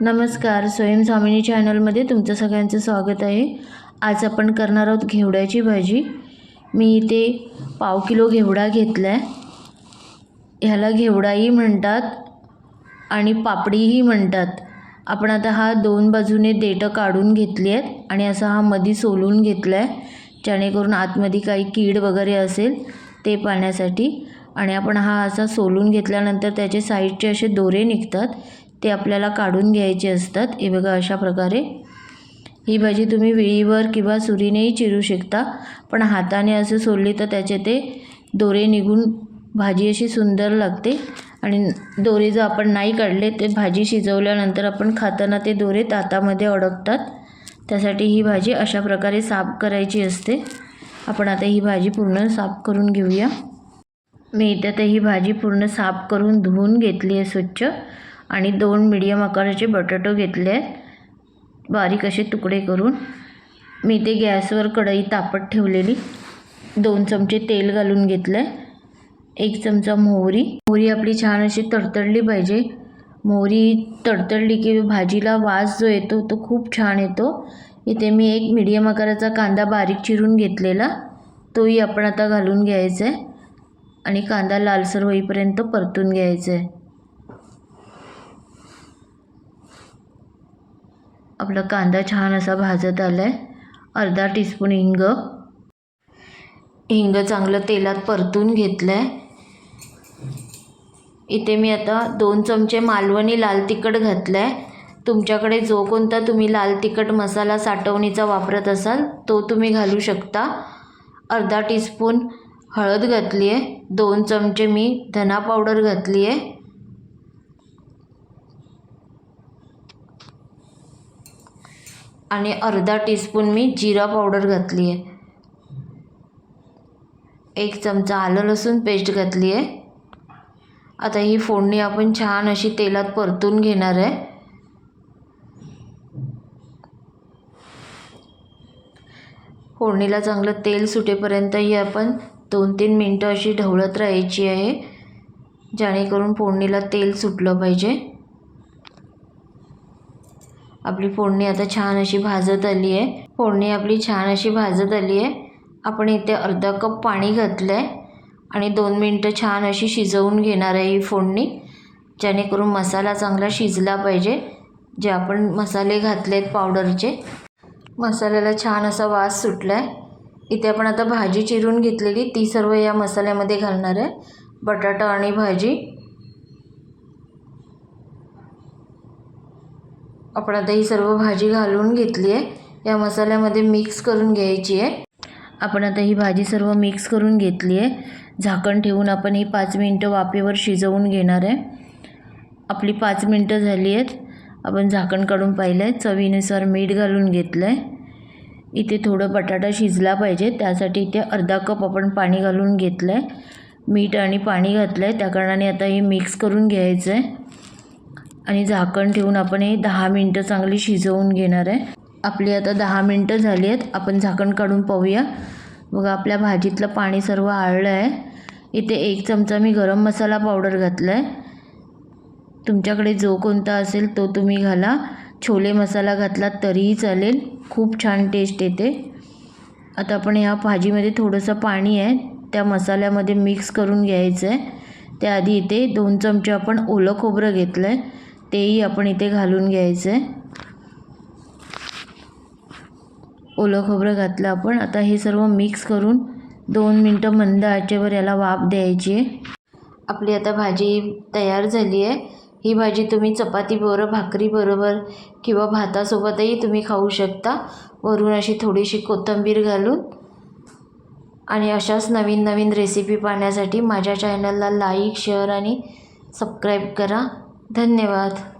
नमस्कार स्वयं स्वामिनी चॅनलमध्ये तुमचं सगळ्यांचं स्वागत आहे. आज आपण करणार आहोत घेवड्याची भाजी. मी इथे पाव किलो घेवडा घेतला आहे ह्याला घेवडाही म्हणतात आणि पापडीही म्हणतात. आपण आता हा दोन बाजूने देठं काढून घेतली आहेत आणि असा हा मधी सोलून घेतला आहे जेणेकरून आतमध्ये काही कीड वगैरे असेल ते पाण्यासाठी. आणि आपण हा असा सोलून घेतल्यानंतर त्याचे साईडचे असे दोरे निघतात ते आपल्याला काढून घ्यायचे असतात. हे बघा अशा प्रकारे. ही भाजी तुम्ही विळीवर किंवा सुरीनेही चिरू शकता. पण हाताने असं सोडली तर त्याचे ते दोरे निघून भाजी अशी सुंदर लागते. आणि दोरे जर आपण नाही काढले ते भाजी शिजवल्यानंतर आपण खाताना ते दोरे तातामध्ये अडकतात. त्यासाठी ही भाजी अशा प्रकारे साफ करायची असते. आपण आता ही भाजी पूर्ण साफ करून घेऊया. मी इथे आता ही भाजी पूर्ण साफ करून धुवून घेतली आहे स्वच्छ. आणि दोन मिडियम आकाराचे बटाटो घेतले आहेत. बारीक असे तुकडे करून. मी ते गॅसवर कढई तापत ठेवलेली. दोन चमचे तेल घालून घेतलं आहे एक चमचा मोहरी. मोहरी आपली छान अशी तडतडली पाहिजे. मोहरी तडतडली की भाजीला वास जो येतो तो खूप छान येतो. इथे मी एक मिडियम आकाराचा कांदा बारीक चिरून घेतलेला. तोही आपण आता घालून घ्यायचा आहे आणि कांदा लालसर होईपर्यंत परतून घ्यायचा आहे आपला कांदा छान असा भाजत आला आहे अर्धा टीस्पून हिंग. हिंग चांगलं तेलात परतून घेतलं आहे इथे मी आता दोन चमचे मालवणी लाल तिखट घातलं आहे तुमच्याकडे जो कोणता तुम्ही लाल तिखट मसाला साठवणीचा वापरत असाल तो तुम्ही घालू शकता. अर्धा टीस्पून हळद घातली आहे दोन चमचे मी धना पावडर घातली आहे आणि अर्धा टीस्पून मी जिरा पावडर घातली आहे एक चमचा आलं लसूण पेस्ट घातली आहे आता ही फोडणी आपण छान अशी तेलात परतून घेणार आहे. फोडणीला चांगलं तेल सुटेपर्यंत ही आपण दोन तीन मिनटं अशी ढवळत राहायची आहे जेणेकरून फोडणीला तेल सुटलं पाहिजे. आपली फोडणी आता छान अशी भाजत आली आहे. फोडणी आपली छान अशी भाजत आली आहे. आपण इथे अर्धा कप पाणी घातलं आहे आणि दोन मिनटं छान अशी शिजवून घेणार आहे ही फोडणी जेणेकरून मसाला चांगला शिजला पाहिजे. जे आपण मसाले घातले आहेत पावडरचे मसाल्याला छान असा वास सुटला आहे इथे आपण आता भाजी चिरून घेतलेली ती सर्व या मसाल्यामध्ये घालणार आहे. बटाटा आणि भाजी. आपण आता ही सर्व भाजी घालून घेतली आहे. या मसाल्यामध्ये मिक्स करून घ्यायची आहे. आपण आता ही भाजी सर्व मिक्स करून घेतली आहे. झाकण ठेवून आपण ही पाच मिनटं वाफेवर शिजवून घेणार आहे. आपली पाच मिनटं झाली आहेत. आपण झाकण काढून पाहिलं आहे चवीनुसार मीठ घालून घेतलं आहे इथे थोडं बटाटा शिजला पाहिजे. त्यासाठी इथे अर्धा कप आपण पाणी घालून घेतलं आहे मीठ आणि पाणी घातलं आहे त्या कारणाने आता हे मिक्स करून घ्यायचं आहे आणि झाकण ठेवून आपण हे दहा मिनटं चांगली शिजवून घेणार आहे. आपली आता दहा मिनटं झाली आहेत. आपण झाकण काढून पाहूया. बघा आपल्या भाजीतलं पाणी सर्व आळलं आहे. इथे एक चमचा मी गरम मसाला पावडर घातला आहे तुमच्याकडे जो कोणता असेल तो तुम्ही घाला. छोले मसाला घातला तरीही चालेल. खूप छान टेस्ट येते. आता आपण ह्या भाजीमध्ये थोडंसं पाणी आहे. त्या मसाल्यामध्ये मिक्स करून घ्यायचं आहे त्याआधी इथे दोन चमचे आपण ओलं खोबरं घेतलं आहे तेही आपण इथे घालून घ्यायचं आहे ओलं खोबरं घातलं आपण. आता हे सर्व मिक्स करून दोन मिनटं मंद आचेवर याला वाफ द्यायची आहे. आपली आता भाजी तयार झाली आहे. ही भाजी तुम्ही चपातीबरोबर भाकरीबरोबर किंवा भातासोबतही तुम्ही खाऊ शकता. वरून अशी थोडीशी कोथिंबीर घालून आणि अशाच नवीन नवीन रेसिपी पाहण्यासाठी माझ्या चॅनलला लाईक शेअर आणि सबस्क्राईब करा. धन्यवाद.